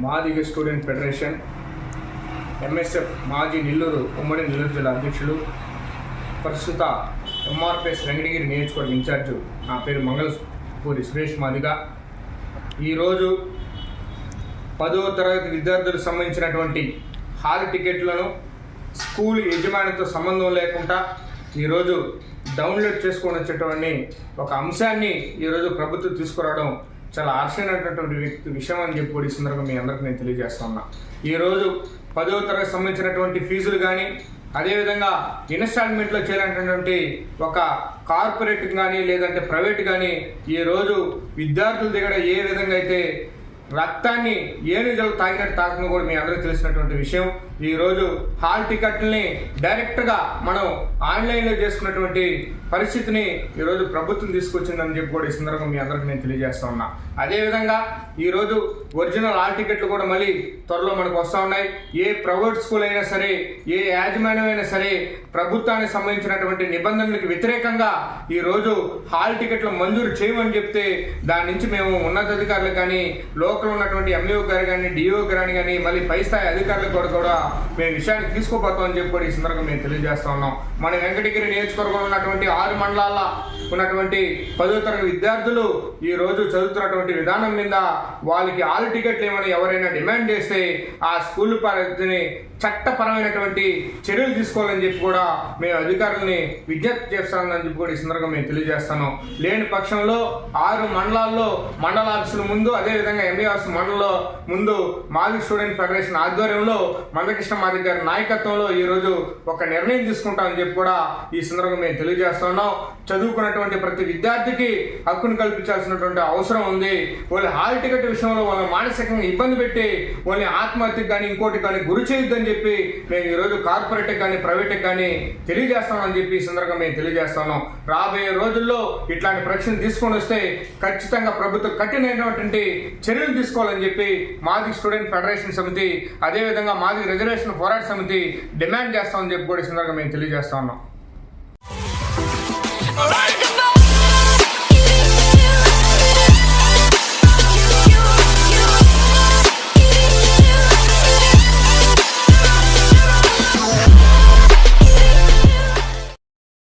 Madiga student federation MSF మాజీ నెల్లూరు ఉమ్మడి నెల్లూరు జిల్లా అధ్యక్షులు ప్రస్తుత ఎంఆర్పిఎస్ రంగడిగిరి నియోజకవర్గ ఇన్ఛార్జు నా పేరు మంగళపూరి సురేష్ మాదిగ. ఈరోజు పదవ తరగతి విద్యార్థులకు సంబంధించినటువంటి హాల్ టికెట్లను స్కూల్ యజమానితో సంబంధం లేకుండా ఈరోజు డౌన్లోడ్ చేసుకొని వచ్చేటువంటి ఒక అంశాన్ని ఈరోజు ప్రభుత్వం తీసుకురావడం చాలా ఆశ్చర్యమైనటువంటి వ్యక్తి విషయం అని చెప్పి ఈ సందర్భంగా మీ అందరికీ నేను తెలియజేస్తున్నా ఈరోజు పదవ తరగతి సంబంధించినటువంటి ఫీజులు కానీ అదేవిధంగా ఇన్స్టాల్మెంట్లో చేయాలనేటువంటి ఒక కార్పొరేట్ కానీ లేదంటే ప్రైవేట్ కానీ ఈరోజు విద్యార్థుల దగ్గర ఏ విధంగా అయితే రక్తాన్ని ఏనుగలు తాగినట్టు తాకడం కూడా మీ అందరికీ తెలిసినటువంటి విషయం. ఈరోజు హాల్ టికెట్ని డైరెక్ట్గా మనం ఆన్లైన్లో చేసుకున్నటువంటి పరిస్థితిని ఈరోజు ప్రభుత్వం తీసుకొచ్చిందని చెప్పి కూడా ఈ సందర్భంగా మీ అందరికీ నేను తెలియజేస్తా ఉన్నా. అదేవిధంగా ఈరోజు ఒరిజినల్ హాల్ టికెట్లు కూడా మళ్ళీ త్వరలో మనకు వస్తూ ఉన్నాయి. ఏ ప్రైవేట్ స్కూల్ అయినా సరే ఏ యాజమాన్యం అయినా సరే ప్రభుత్వానికి సంబంధించినటువంటి నిబంధనలకు వ్యతిరేకంగా ఈరోజు హాల్ టికెట్లు మంజూరు చేయమని చెప్తే దాని నుంచి మేము ఉన్నతాధికారులకు కానీ లోకల్ ఉన్నటువంటి ఎంఈఓ గారు కానీ డిఓ గారు కానీ మళ్ళీ పై స్థాయి అధికారులకు కూడా కూడా మేము విషయాన్ని తీసుకోబోతామని చెప్పి కూడా ఈ సందర్భంగా మేము తెలియజేస్తా ఉన్నాం. మన వెంకటగిరి నియోజకవర్గంలో ఉన్నటువంటి ఆరు మండలాల ఉన్నటువంటి పదో తరగతి విద్యార్థులు ఈ రోజు చదువుతున్నటువంటి విధానం మీద వాళ్ళకి ఆల్ టికెట్లు ఏమని ఎవరైనా డిమాండ్ చేస్తే ఆ స్కూల్ పరిధిని చట్టపరమైనటువంటి చర్యలు తీసుకోవాలని చెప్పి కూడా మేము అధికారులని విజ్ఞప్తి చేస్తామని చెప్పి కూడా ఈ సందర్భంగా మేము తెలియజేస్తాను లేని పక్షంలో ఆరు మండలాల్లో మండల ఆఫీసుల ముందు అదేవిధంగా ఎంఈ ఆఫీస్ మండలంలో ముందు మాజీ స్టూడెంట్ ఫెడరేషన్ ఆధ్వర్యంలో మందకృష్ణ మాది గారి నాయకత్వంలో ఈ రోజు ఒక నిర్ణయం తీసుకుంటామని చెప్పి కూడా ఈ సందర్భంగా మేము తెలియజేస్తున్నాం. చదువుకున్నటువంటి ప్రతి విద్యార్థికి హక్కును కల్పించాల్సినటువంటి అవసరం ఉంది. వాళ్ళ హాల్ టికెట్ విషయంలో వాళ్ళ మానసికంగా ఇబ్బంది పెట్టి వాళ్ళని ఆత్మహత్యకు కానీ ఇంకోటి కానీ గురి చేయొద్దని చెప్పి మేము ఈరోజు కార్పొరేట్కి కానీ ప్రైవేట్కి కానీ తెలియజేస్తామని చెప్పి ఈ సందర్భంగా మేము తెలియజేస్తాను రాబోయే రోజుల్లో ఇట్లాంటి ప్రశ్నలు తీసుకొని వస్తే ఖచ్చితంగా ప్రభుత్వం కఠినమైనటువంటి చర్యలు తీసుకోవాలని చెప్పి మాజీ స్టూడెంట్ ఫెడరేషన్ సమితి అదేవిధంగా మాజీ రిజర్వేషన్ పోరాట సమితి డిమాండ్ చేస్తామని చెప్పి కూడా ఈ సందర్భంగా మేము తెలియజేస్తా ఉన్నాం. Right.